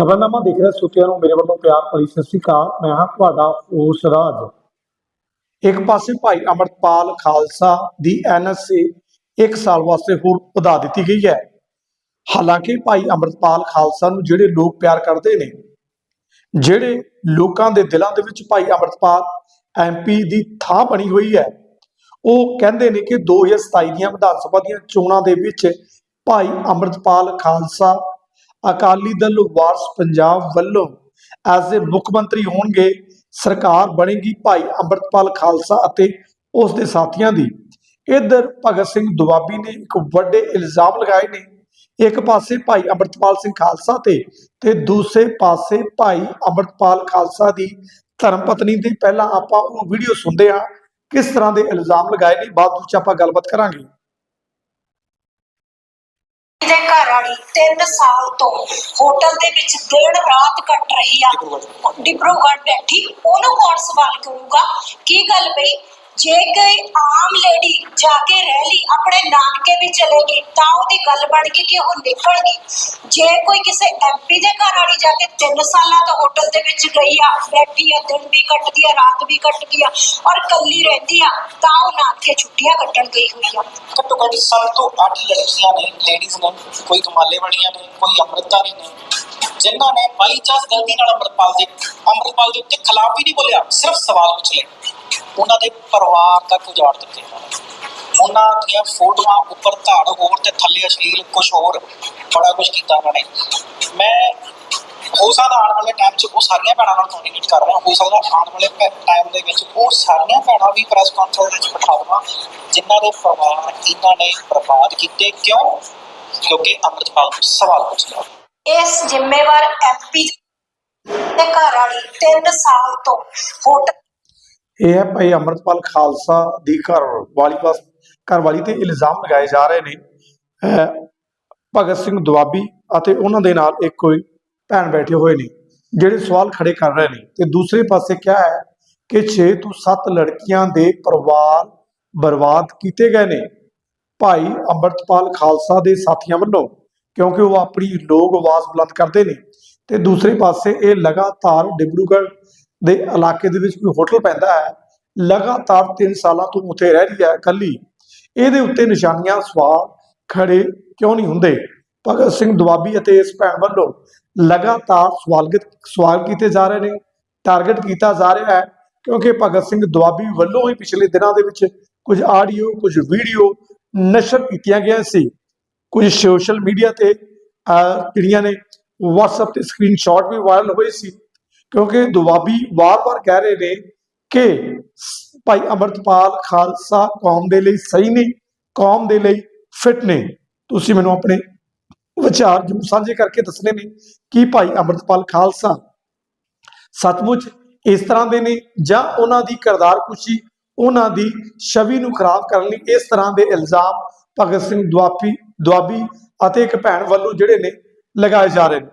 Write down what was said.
ਖਬਰਨਾਮਾ ਦੇਖ ਰਹੇ ਸੁਤਿਆਂ ਨੂੰ ਮੇਰੇ ਵੱਲੋਂ ਪਿਆਰ ਭਰੀ ਸਤਿ ਸ਼੍ਰੀ ਅਕਾਲ। ਮੈਂ ਹਾਂ ਤੁਹਾਡਾ ਉਸ ਰਾਜ। ਇੱਕ ਪਾਸੇ ਭਾਈ ਅਮਰਪਾਲ ਖਾਲਸਾ ਦੀ ਐਨਐਸਏ ਇੱਕ ਸਾਲ ਵਾਸਤੇ ਹੋਰ ਵਧਾ ਦਿੱਤੀ ਗਈ ਹੈ। ਹਾਲਾਂਕਿ ਭਾਈ ਅਮਰਪਾਲ ਖਾਲਸਾ ਨੂੰ ਜਿਹੜੇ ਲੋਕ ਪਿਆਰ ਕਰਦੇ ਨੇ, ਜਿਹੜੇ ਲੋਕਾਂ ਦੇ ਦਿਲਾਂ ਦੇ ਵਿੱਚ ਭਾਈ ਅਮਰਪਾਲ ਐਮਪੀ ਦੀ ਥਾਂ ਬਣੀ ਹੋਈ ਹੈ, ਉਹ ਕਹਿੰਦੇ ਨੇ ਕਿ 2027 ਦੀਆਂ ਵਿਧਾਨ ਸਭਾ ਦੀਆਂ ਚੋਣਾਂ ਦੇ ਵਿੱਚ ਭਾਈ ਅਮਰਪਾਲ ਖਾਲਸਾ ਅਕਾਲੀ ਦਲ ਵਾਰਸ ਪੰਜਾਬ ਵੱਲੋਂ ਐਜ਼ ਏ ਮੁੱਖ ਮੰਤਰੀ ਹੋਣਗੇ, ਸਰਕਾਰ ਬਣੇਗੀ ਭਾਈ ਅੰਮ੍ਰਿਤਪਾਲ ਖਾਲਸਾ ਅਤੇ ਉਸ ਦੇ ਸਾਥੀਆਂ ਦੀ। ਇਧਰ ਭਗਤ ਸਿੰਘ ਦੁਆਬੀ ਨੇ ਇੱਕ ਵੱਡੇ ਇਲਜ਼ਾਮ ਲਗਾਏ ਨੇ, ਇੱਕ ਪਾਸੇ ਭਾਈ ਅੰਮ੍ਰਿਤਪਾਲ ਸਿੰਘ ਖਾਲਸਾ ਤੇ ਤੇ ਦੂਸਰੇ ਪਾਸੇ ਭਾਈ ਅੰਮ੍ਰਿਤਪਾਲ ਖਾਲਸਾ ਦੀ ਧਰਮ ਪਤਨੀ ਤੇ ਪਹਿਲਾਂ ਆਪਾਂ ਉਹ ਵੀਡੀਓ ਸੁਣਦੇ ਹਾਂ, ਕਿਸ ਤਰ੍ਹਾਂ ਦੇ ਇਲਜ਼ਾਮ ਲਗਾਏ ਨੇ, ਬਾਅਦ ਵਿੱਚ ਆਪਾਂ ਗੱਲਬਾਤ ਕਰਾਂਗੇ। ਦੇ ਘਰ ਵਾਲੀ 3 ਸਾਲ ਤੋਂ ਹੋਟਲ ਦੇ ਵਿੱਚ ਦਿਨ ਰਾਤ ਕੱਟ ਰਹੀ ਆ। ਡਿਬਰੂਗੜ੍ਹ ਬੈਠੀ। ਉਹਨੂੰ ਕੌਣ ਸਵਾਲ ਕਰੂਗਾ ਕੀ ਗੱਲ ਬਈ ਜੇ ਕੋਈ ਆਮ ਲੇਡੀ ਜਾ ਕੇ ਰਹਿ ਲਈ, ਆਪਣੇ ਨਾਨਕੇ ਵੀ ਚਲੇਗੀ ਤਾਂ ਉਹਦੀ ਗੱਲ ਬਣ ਗਈ ਕਿ ਉਹ ਨਿਕਲ ਗਈ। ਜੇ ਕੋਈ ਕਿਸੇ ਐਮਪੀ ਦੇ ਘਰ ਵਾਲੀ ਜਾ ਕੇ 3 ਸਾਲਾਂ ਤੋਂ ਹੋਟਲ ਦੇ ਵਿੱਚ ਗਈ ਆ, ਬੈਠੀ ਆ, ਦਿਨ ਵੀ ਕੱਟਦੀ ਆ, ਰਾਤ ਵੀ ਕੱਟਦੀ ਆ ਔਰ ਕੱਲੀ ਰਹਿੰਦੀ ਆ, ਤਾਂ ਉਹ ਨਾਨਕੇ ਛੁੱਟੀਆਂ ਕੱਟਣ ਗਈ ਹੋਈ ਆ। ਘੱਟੋ ਘੱਟ ਸੱਤ ਤੋਂ ਅੱਠ ਲੜਕੀਆਂ ਨੇ ਲੇਡੀਜ਼ ਨੇ, ਕੋਈ ਕਮਾਲੇ ਵਾਲੀਆਂ ਨੇ, ਕੋਈ ਅੰਮ੍ਰਿਤਧਾਰੀ ਨੇ। ਜਿਨ੍ਹਾਂ ਨੇ ਬਾਈ ਚਾਂਸ ਗਲਤੀ ਨਾਲ ਅੰਮ੍ਰਿਤਪਾਲ ਦੇ ਅੰਮ੍ਰਿਤਪਾਲ ਦੇ ਉੱਤੇ ਖਿਲਾਫ ਹੀ ਨਹੀਂ ਬੋਲਿਆ, ਸਿਰਫ ਸਵਾਲ ਪੁੱਛ ਲਏ। ਉਹਨਾਂ ਦੇ ਪਰਿਵਾਰ ਤੱਕ ਉਜਾੜ ਦਿੱਤੇ। ਉਹਨਾਂ ਦੀਆਂ ਫੋਟੋਆਂ ਉੱਪਰ ਧਾੜ ਹੋਰ ਤੇ ਥੱਲੇ ਅਸ਼ਲੀਲ ਕੁਝ ਹੋਰ ਬੜਾ ਕੁਝ ਕੀਤਾ ਉਹਨਾਂ ਨੇ। ਮੈਂ ਹੋ ਸਕਦਾ ਆਉਣ ਵਾਲੇ ਟਾਈਮ 'ਚ ਉਹ ਸਾਰੀਆਂ ਭੈਣਾਂ ਨਾਲ ਕੋਆਰਡੀਨੇਟ ਕਰ ਰਿਹਾ, ਹੋ ਸਕਦਾ ਆਉਣ ਵਾਲੇ ਟਾਈਮ ਦੇ ਵਿੱਚ ਉਹ ਸਾਰੀਆਂ ਭੈਣਾਂ ਵੀ ਪ੍ਰੈਸ ਕਾਨਫਰੰਸ ਵਿੱਚ ਬਿਠਾ ਦੇਵਾਂ, ਜਿਨ੍ਹਾਂ ਦੇ ਪਰਿਵਾਰ ਇਹਨਾਂ ਨੇ ਬਰਬਾਦ ਕੀਤੇ। ਕਿਉਂ? ਕਿਉਂਕਿ ਅੰਮ੍ਰਿਤਪਾਲ ਨੂੰ ਸਵਾਲ ਪੁੱਛਿਆ ਇਸ ਜ਼ਿੰਮੇਵਾਰ ਐਮਪੀ ਦੇ ਘਰ ਵਾਲੀ 3 ਸਾਲ ਤੋਂ ਹੋਟਲ ਇਹ ਹੈ ਭਾਈ ਅਮਰਤਪਾਲ ਖਾਲਸਾ ਦੀ ਘਰ ਵਾਲੀ ਪਾਸ, ਘਰ ਵਾਲੀ ਤੇ ਇਲਜ਼ਾਮ ਲਗਾਏ ਜਾ ਰਹੇ ਨੇ ਭਗਤ ਸਿੰਘ ਦੁਆਬੀ ਅਤੇ ਉਹਨਾਂ ਦੇ ਨਾਲ ਇੱਕ ਕੋਈ ਭੈਣ ਬੈਠੇ ਹੋਏ ਨੇ, ਜਿਹੜੇ ਸਵਾਲ ਖੜੇ ਕਰ ਰਹੇ ਨੇ। ਤੇ ਦੂਸਰੇ ਪਾਸੇ ਕਿਹਾ ਹੈ ਕਿ 6 ਤੋਂ 7 ਲੜਕੀਆਂ ਦੇ ਪਰਿਵਾਰ ਬਰਬਾਦ ਕੀਤੇ ਗਏ ਨੇ। ਭਾਈ ਅੰਮ੍ਰਿਤਪਾਲ ਖਾਲਸਾ ਦੇ ਸਾਥੀਆਂ ਵੱਲੋਂ, ਕਿਉਂਕਿ ਉਹ ਆਪਣੀ ਲੋਕ ਆਵਾਜ਼ ਬੁਲੰਦ ਕਰਦੇ ਨੇ। ਤੇ ਦੂਸਰੇ ਪਾਸੇ ਇਹ ਲਗਾਤਾਰ ਡਿਬਰੂਗੜ੍ਹ ਦੇ ਇਲਾਕੇ ਦੇ ਵਿੱਚ ਕੋਈ ਹੋਟਲ ਪੈਂਦਾ ਹੈ ਲਗਾਤਾਰ 3 ਸਾਲਾਂ ਤੋਂ ਉੱਥੇ ਰਹਿ ਰਹੀ ਹੈ ਇਕੱਲੀ। ਇਹਦੇ ਉੱਤੇ ਨਿਸ਼ਾਨੀਆਂ ਸਵਾਲ ਖੜੇ ਕਿਉਂ ਨਹੀਂ ਹੁੰਦੇ? ਭਗਤ ਸਿੰਘ ਦੁਆਬੀ ਅਤੇ ਇਸ ਭੈਣ ਵੱਲੋਂ ਲਗਾਤਾਰ ਸਵਾਲਗਤ ਸਵਾਲ ਕੀਤੇ ਜਾ ਰਹੇ ਨੇ ਟਾਰਗੇਟ ਕੀਤਾ ਜਾ ਰਿਹਾ ਹੈ ਕਿਉਂਕਿ ਭਗਤ ਸਿੰਘ ਦੁਆਬੀ ਵੱਲੋਂ ਹੀ ਪਿਛਲੇ ਦਿਨਾਂ ਦੇ ਵਿੱਚ ਕੁਝ ਆਡੀਓ ਕੁਝ ਵੀਡੀਓ ਨਸ਼ਰ ਕੀਤੀਆਂ ਗਈਆਂ ਸੀ। ਕੁਝ ਸੋਸ਼ਲ ਮੀਡੀਆ ਤੇ ਅਹ, ਜਿਹੜੀਆਂ ਨੇ WhatsApp ਤੇ ਸਕਰੀਨਸ਼ਾਟ ਵੀ ਵਾਇਰਲ ਹੋਏ ਸੀ। ਕਿਉਂਕਿ ਦੁਆਬੀ ਵਾਰ-ਵਾਰ ਕਹਿ ਰਹੇ ਨੇ ਕਿ ਭਾਈ ਅਮਰਤਪਾਲ ਖਾਲਸਾ ਕੌਮ ਦੇ ਲਈ ਸਹੀ ਨਹੀਂ ਕੌਮ ਦੇ ਲਈ ਫਿਟ ਨੇ। ਤੁਸੀਂ ਮੈਨੂੰ ਆਪਣੇ ਵਿਚਾਰ ਜ਼ਰੂਰ ਸਾਂਝੇ ਕਰਕੇ ਦੱਸਣੇ ਨੇ ਕਿ ਭਾਈ ਅਮਰਤਪਾਲ ਖਾਲਸਾ ਸੱਚਮੁੱਚ ਇਸ ਤਰ੍ਹਾਂ ਦੇ ਨੇ ਜਾਂ ਉਹਨਾਂ ਦੀ ਕਿਰਦਾਰ ਕੁਸ਼ੀ, ਉਹਨਾਂ ਦੀ ਛਵੀ ਨੂੰ ਖਰਾਬ ਕਰਨ ਲਈ ਇਸ ਤਰ੍ਹਾਂ ਦੇ ਇਲਜ਼ਾਮ ਭਗਤ ਸਿੰਘ ਦੁਆਬੀ ਦੁਆਬੀ ਅਤੇ ਇੱਕ ਭੈਣ ਵੱਲੋਂ ਜਿਹੜੇ ਨੇ ਲਗਾਏ ਜਾ ਰਹੇ ਨੇ।